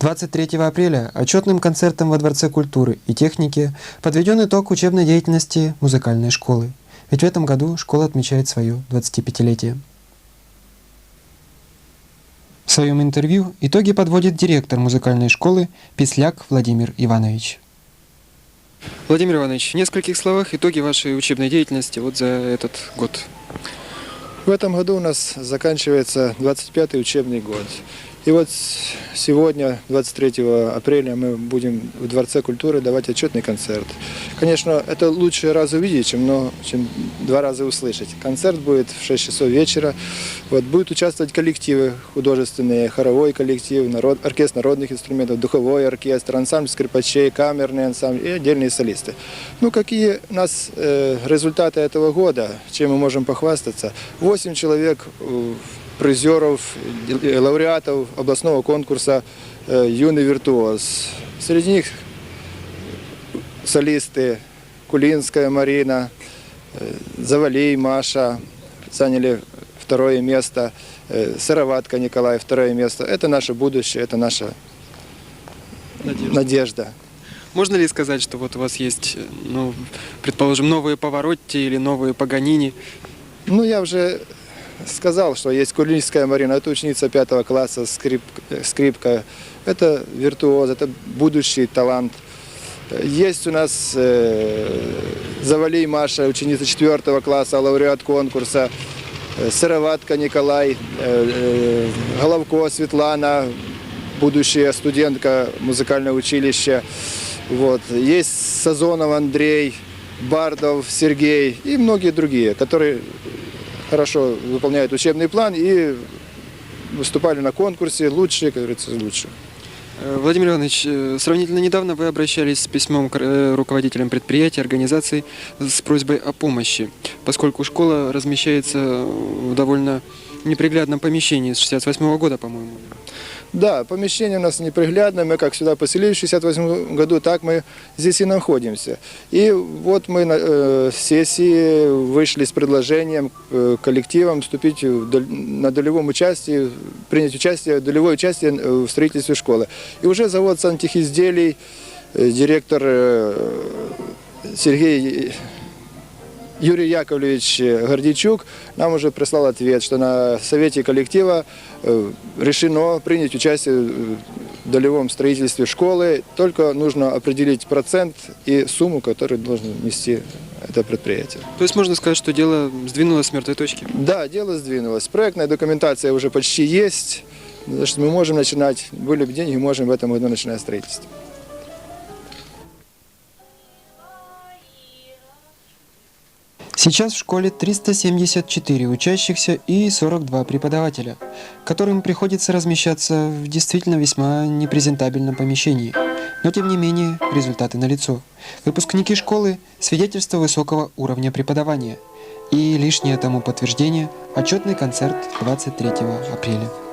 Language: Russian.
23 апреля отчетным концертом во Дворце культуры и техники подведен итог учебной деятельности музыкальной школы. Ведь в этом году школа отмечает свое 25-летие. В своем интервью итоги подводит директор музыкальной школы Песляк Владимир Иванович. Владимир Иванович, в нескольких словах итоги вашей учебной деятельности вот за этот год. В этом году у нас заканчивается 25-й учебный год. И вот сегодня, 23 апреля, мы будем в Дворце культуры давать отчетный концерт. Конечно, это лучше раз увидеть, чем, но, чем два раза услышать. Концерт будет в 6 часов вечера. Вот, будут участвовать коллективы художественные, хоровой коллектив, народ, оркестр народных инструментов, духовой оркестр, ансамбль скрипачей, камерный ансамбль и отдельные солисты. Ну, какие у нас э, результаты этого года, чем мы можем похвастаться? Восемь человек э, призеров, лауреатов областного конкурса «Юный виртуоз». Среди них солисты Кулинская Марина, Завалей Маша заняли второе место, Сыроватка Николай второе место. Это наше будущее, это наша надежда. надежда. Можно ли сказать, что вот у вас есть, ну, предположим, новые Поворотти или новые Паганини? Ну, я уже сказал, что есть Кулинская Марина, это ученица пятого класса, скрип, скрипка. Это виртуоз, это будущий талант. Есть у нас э, Завалей Маша, ученица четвертого класса, лауреат конкурса. Э, Сыроватка Николай, э, э, Головко Светлана, будущая студентка музыкального училища. Вот. Есть Сазонов Андрей, Бардов Сергей и многие другие, которые хорошо выполняют учебный план и выступали на конкурсе лучшие, как говорится, лучшие. Э, Владимир Иванович, э, сравнительно недавно вы обращались с письмом к э, руководителям предприятий, организаций с просьбой о помощи, поскольку школа размещается в довольно неприглядном помещении с 68 года, по-моему. Да, помещение у нас неприглядное, мы как сюда поселились в 68 году, так мы здесь и находимся. И вот мы на э, сессии вышли с предложением э, коллективам вступить в, на долевом участии, принять участие, долевое участие в строительстве школы. И уже завод сантехизделий, э, директор э, Сергей Юрий Яковлевич Гордичук нам уже прислал ответ, что на совете коллектива э, решено принять участие в долевом строительстве школы, только нужно определить процент и сумму, которую должен нести это предприятие. То есть можно сказать, что дело сдвинулось с мертвой точки? Да, дело сдвинулось. Проектная документация уже почти есть. Значит, мы можем начинать, были бы деньги, можем в этом году начинать строительство. Сейчас в школе 374 учащихся и 42 преподавателя, которым приходится размещаться в действительно весьма непрезентабельном помещении. Но тем не менее результаты налицо. Выпускники школы – свидетельство высокого уровня преподавания. И лишнее тому подтверждение – отчетный концерт 23 апреля.